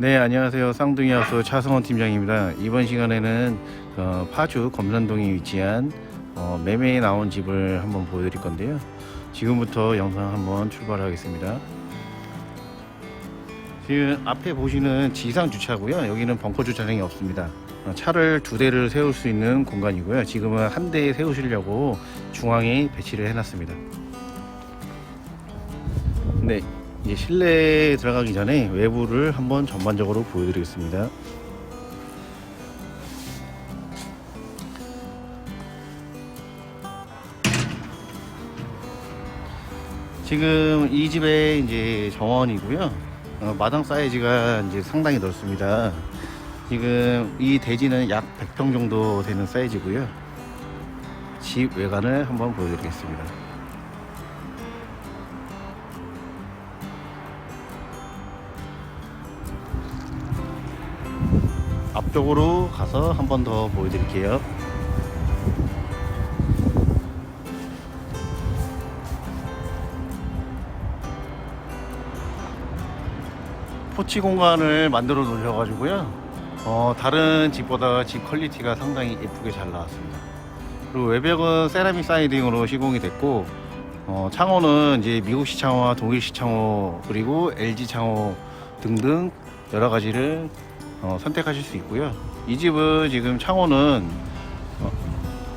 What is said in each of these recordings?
네, 안녕하세요. 쌍둥이 하우스 차성원 팀장입니다. 이번 시간에는 어, 파주 검산동에 위치한 어, 매매에 나온 집을 한번 보여드릴 건데요. 지금부터 영상 한번 출발하겠습니다. 지금 앞에 보시는 지상 주차고요. 여기는 벙커 주차장이 없습니다. 어, 차를 두 대를 세울 수 있는 공간이고요. 지금은 한 대에 세우시려고 중앙에 배치를 해놨습니다. 네, 이제 실내에 들어가기 전에 외부를 한번 전반적으로 보여드리겠습니다. 지금 이 집의 이제 정원이고요. 어, 마당 사이즈가 이제 상당히 넓습니다. 지금 이 대지는 약 100평 정도 되는 사이즈고요. 집 외관을 한번 보여드리겠습니다. 쪽으로 가서 한 번 더 보여드릴게요. 포치 공간을 만들어 놓으셔 가지고요. 어, 다른 집보다 집 퀄리티가 상당히 예쁘게 잘 나왔습니다. 그리고 외벽은 세라믹 사이딩으로 시공이 됐고, 어, 창호는 이제 미국식 창호와 독일식 창호, 그리고 LG 창호 등등 여러 가지를 어, 선택하실 수 있고요. 이 집은 지금 창호는 어,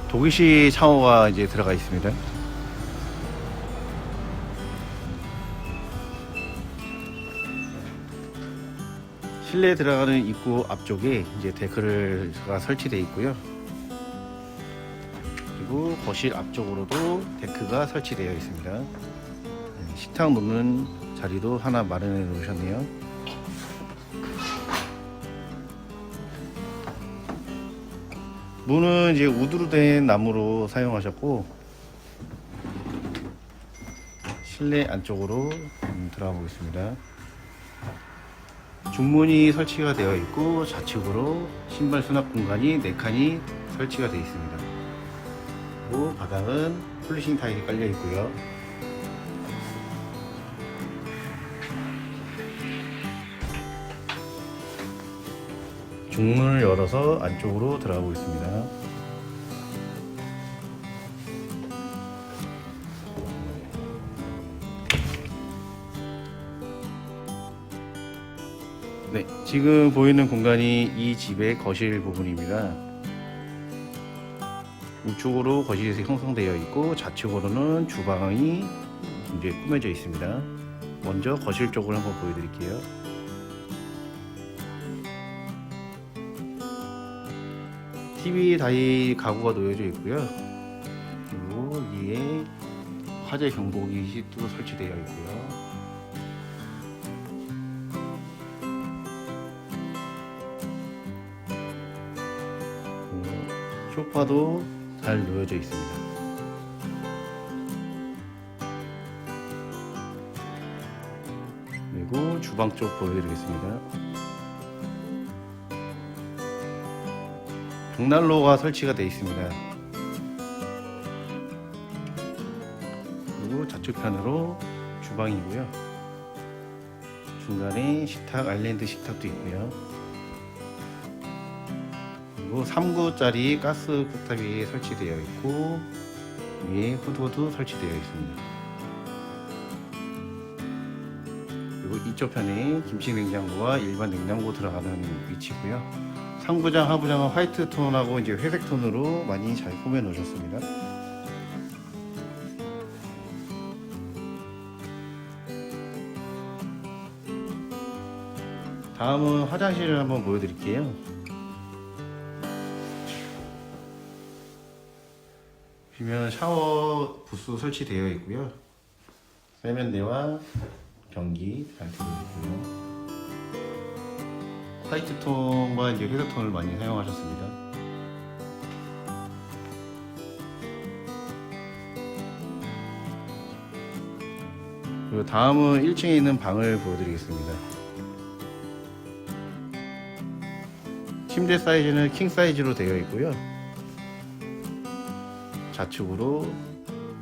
독일식 창호가 이제 들어가 있습니다. 실내에 들어가는 입구 앞쪽에 이제 데크가 설치되어 있고요. 그리고 거실 앞쪽으로도 데크가 설치되어 있습니다. 네, 식탁 놓는 자리도 하나 마련해 놓으셨네요. 문은 이제 우드로 된 나무로 사용하셨고 실내 안쪽으로 음, 들어가 보겠습니다. 중문이 설치가 되어 있고 좌측으로 신발 수납 공간이 4칸이 설치가 되어 있습니다. 바닥은 폴리싱 타일이 깔려 있고요. 중문을 열어서 안쪽으로 들어가 보겠습니다. 네, 지금 보이는 공간이 이 집의 거실 부분입니다. 우측으로 거실이 형성되어 있고 좌측으로는 주방이 이제 꾸며져 있습니다. 먼저 거실 쪽을 한번 보여드릴게요. TV 다이 가구가 놓여져 있고요. 그리고 위에 화재 경보기 도 설치되어 있고요. 그 소파도 잘 놓여져 있습니다. 그리고 주방 쪽 보여드리겠습니다. 벽난로가 설치가 되어 있습니다. 그리고 좌측편으로 주방이고요. 중간에 식탁 아일랜드 식탁도 있고요. 그리고 3구짜리 가스 쿡탑이 설치되어 있고 위에 후드도 설치되어 있습니다. 그리고 이쪽 편에 김치 냉장고와 일반 냉장고 들어가는 위치고요. 상부장, 하부장은 화이트 톤하고 이제 회색 톤으로 많이 잘 꾸며 놓으셨습니다. 다음은 화장실을 한번 보여드릴게요. 비면 샤워 부스 설치되어 있고요. 세면대와 변기 잘 되어 있고요. 화이트 톤과 이제 회색 톤을 많이 사용하셨습니다. 그리고 다음은 1층에 있는 방을 보여드리겠습니다. 침대 사이즈는 킹 사이즈로 되어 있고요. 좌측으로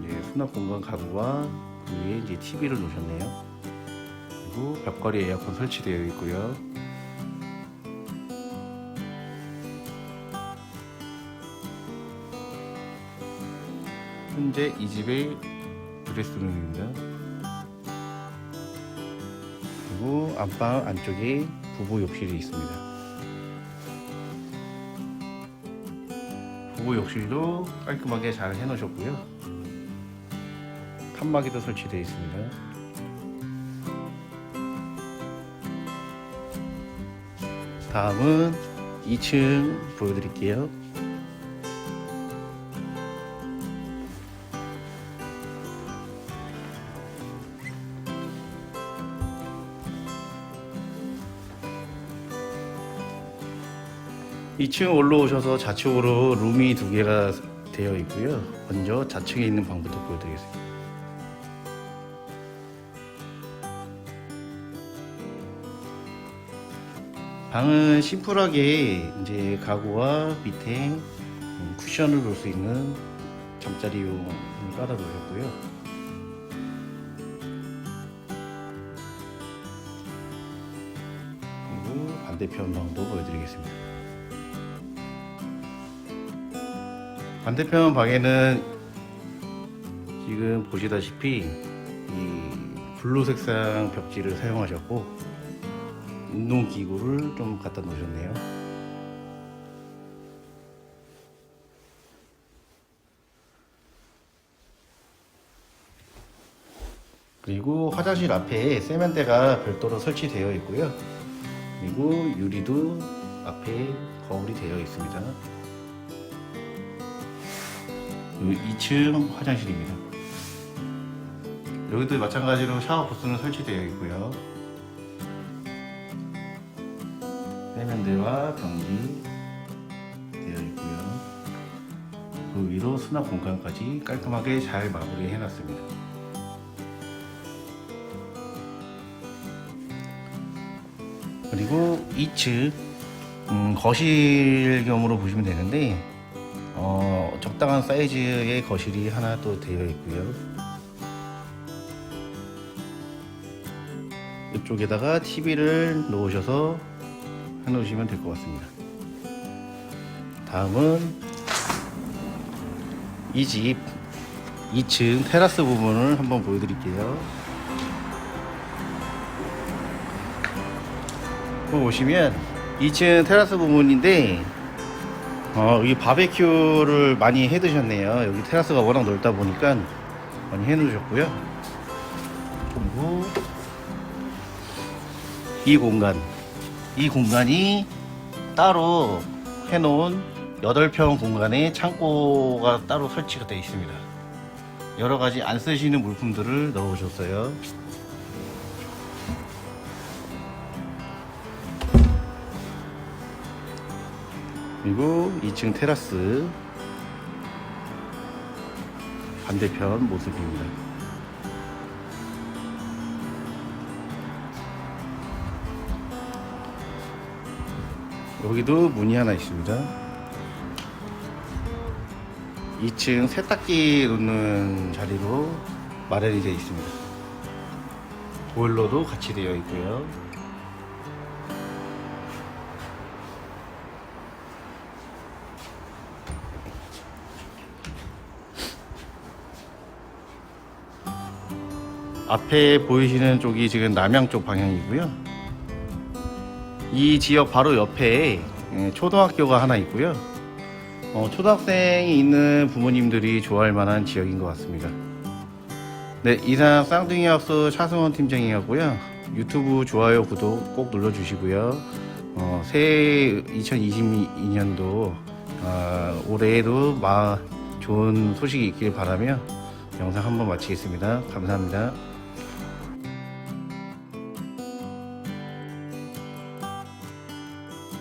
이제 수납 공간 가구와 그 위에 이제 TV를 놓으셨네요. 그리고 벽걸이 에어컨 설치되어 있고요. 현재 이 집의 드레스룸입니다. 그리고 안방 안쪽에 부부 욕실이 있습니다. 부부 욕실도 깔끔하게 잘 해놓으셨고요. 칸막이도 설치되어 있습니다. 다음은 2층 보여드릴게요. 이층 올라오셔서 좌측으로 룸이 두 개가 되어 있고요. 먼저 좌측에 있는 방부터 보여드리겠습니다. 방은 심플하게 이제 가구와 밑에 음, 쿠션을 놓을 수 있는 잠자리용을 깔아 놓으셨고요. 그리고 반대편 방도 보여드리겠습니다. 반대편 방에는 지금 보시다시피 이 블루 색상 벽지를 사용하셨고 운동 기구를 좀 갖다 놓으셨네요. 그리고 화장실 앞에 세면대가 별도로 설치되어 있고요. 그리고 유리도 앞에 거울이 되어 있습니다. 여기 2층 화장실입니다. 여기도 마찬가지로 샤워 부스는 설치되어 있고요. 세면대와 변기 되어 있고요. 그 위로 수납 공간까지 깔끔하게 잘 마무리해 놨습니다. 그리고 2층 음, 거실 겸으로 보시면 되는데 어, 적당한 사이즈의 거실이 하나 또 되어 있고요. 이쪽에다가 TV를 놓으셔서 해놓으시면 될 것 같습니다. 다음은 이 집 2층 테라스 부분을 한번 보여드릴게요. 보시면 2층 테라스 부분인데 어, 여기 바베큐를 많이 해 드셨네요. 여기 테라스가 워낙 넓다 보니까 많이 해 놓으셨고요. 그리고 이 공간 이 공간이 따로 해 놓은 8평 공간에 창고가 따로 설치가 되어 있습니다. 여러 가지 안 쓰시는 물품들을 넣으셨어요. 그리고 2층 테라스 반대편 모습입니다. 여기도 문이 하나 있습니다. 2층 세탁기 놓는 자리로 마련이 되어 있습니다. 보일러도 같이 되어 있고요. 앞에 보이시는 쪽이 지금 남양 쪽 방향이고요. 이 지역 바로 옆에 예, 초등학교가 하나 있고요. 어, 초등학생이 있는 부모님들이 좋아할 만한 지역인 것 같습니다. 네, 이상 쌍둥이 하우스 차승원 팀장이었고요. 유튜브 좋아요, 구독 꼭 눌러주시고요. 어, 새해 2022년도 어, 올해에도 마 좋은 소식이 있길 바라며 영상 한번 마치겠습니다. 감사합니다.